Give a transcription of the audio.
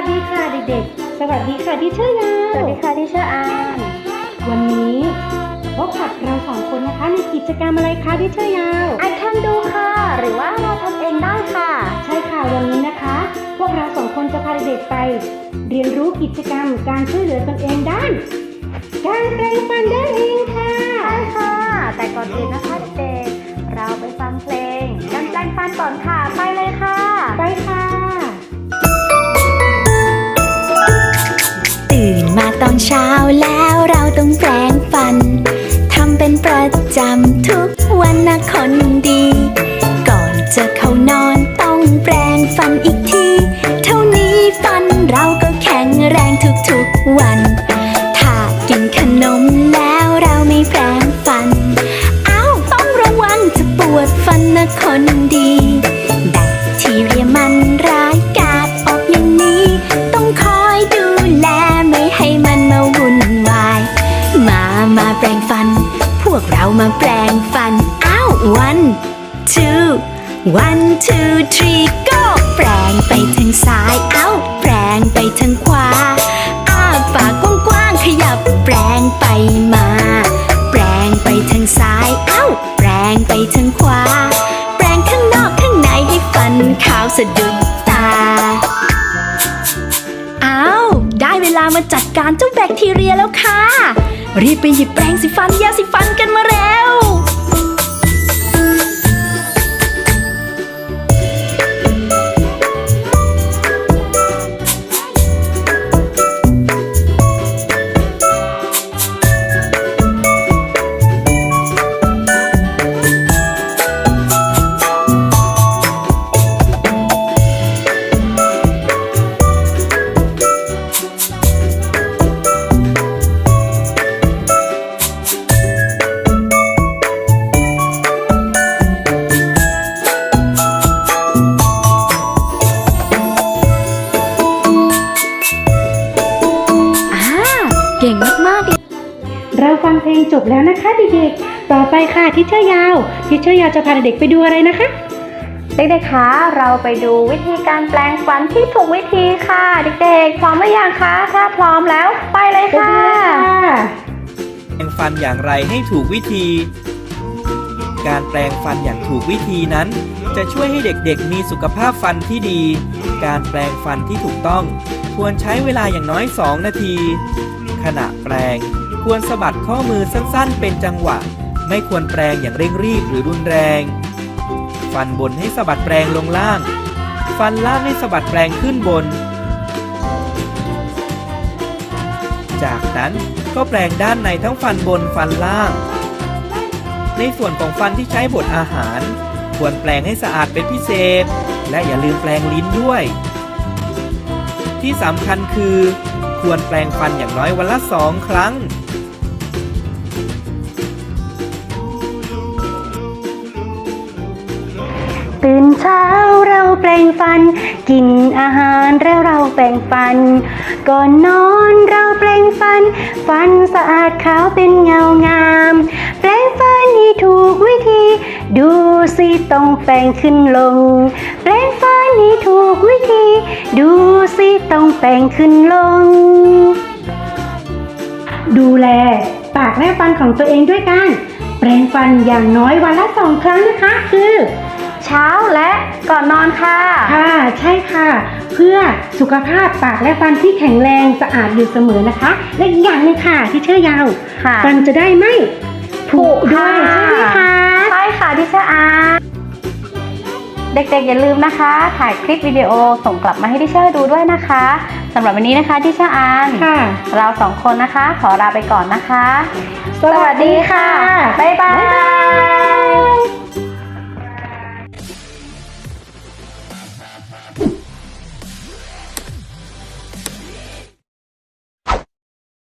วัสดีค่ะเด็กๆ สวัสดีค่ะที่เชื่อยาสววัสดีค่ะที่ชื่ออานวันนี้พบกับเราสองคนนะคะในกิจกรรมอะไรคะที่เชื่อยาว I can do ค่ะ หรือว่าเราทำเองได้ค่ะ ใช่ค่ะวันนี้นะคะ พวกเราสองคนจะพาเด็กๆไป เรียนรู้กิจกรรมการช่วยเหลือตนเองด้านการแปรงฟันได้เองค่ะใช่ค่ะ แต่ก่อนอื่นนะคะเด็กๆเราไปฟังเพลงกันแปลงฟันก่อนค่ะไปเลย แล้วเราต้องแปรงฟัน ทำเป็นประจำทุกวันนะคนดี ก่อนจะเข้านอนต้องแปรงฟันอีก two one two three go แปรงไปทางซ้าย เอ้า แปรงไปทางขวา อ้าปากกว้างๆ ขยับแปรงไปมา แปรงไปทางซ้าย เอ้า แปรงไปทางขวา แปรงข้างนอกข้างในให้ฟันขาวสะดุดตา อ้าว ได้เวลามาจัดการเจ้าแบคทีเรียแล้วค่ะ รีบไปหยิบแปรงสีฟันยาสีฟันกันมาแล้ว จบแล้วนะคะเด็กๆ ต่อไปค่ะที่เชื่อยาวที่เชื่อยาวจะพาเด็กๆไปดูอะไรนะคะ เด็กๆ คะ เราไปดูวิธีการแปลงฟันที่ถูกวิธีค่ะ เด็กๆ พร้อมหรือยังคะ ถ้าพร้อมแล้วไปเลยไปดูค่ะเลยค่ะแปรงฟันอย่างไรให้ถูกวิธี การแปรงฟันอย่างถูกวิธีนั้น จะช่วยให้เด็กๆ มีสุขภาพฟันที่ดี การแปรงฟันที่ถูกต้อง ควรใช้เวลาอย่างน้อย 2 นาที ขณะแปรง ควรสะบัดข้อมือสั้นๆ เป็นจังหวะ ไม่ควรแปรงอย่างเร่งรีบหรือรุนแรง ฟันบนให้สะบัดแปรงลงล่าง ฟันล่างให้สะบัดแปรงขึ้นบน จากนั้นก็แปรงด้านในทั้งฟันบนฟันล่าง ในส่วนของฟันที่ใช้บดอาหาร ควรแปรงให้สะอาดเป็นพิเศษ และอย่าลืมแปรงลิ้นด้วย ที่สำคัญคือควรแปรงฟันอย่างน้อยวันละสองครั้ง ตื่นเช้าเราแปรงฟัน กินอาหารแล้วเราแปรงฟัน ก่อนนอนเราแปรงฟัน ฟันสะอาดขาวเป็นเงางาม แปรงฟันให้ถูกวิธี ดูสิต้องแปรงขึ้นลง แปรงฟันให้ถูกวิธี ดูสิต้องแปรงขึ้นลง ดูแล ปากและฟันของตัวเองด้วยกัน แปรงฟันอย่างน้อยวันละสองครั้งนะคะ คือ เช้าและก่อนนอนค่ะ ค่ะ ใช่ค่ะ เพื่อสุขภาพปากและฟันที่แข็งแรงสะอาดอยู่เสมอนะคะ และอีกอย่างหนึงค่ะที่เชื่อยาว ค่ะ ฟันจะได้ไม่ผุด้วยใช่ไหมคะใช่ค่ะที่เชอร์อานเด็กๆอย่าลืมนะคะ ถ่ายคลิปวิดีโอส่งกลับมาให้ที่เชอร์ดูด้วยนะคะสำหรับวันนี้นะคะที่เชอร์อานค่ะ เราสองคนนะคะ ขอลาไปก่อนนะคะ สวัสดีค่ะ บ๊ายบ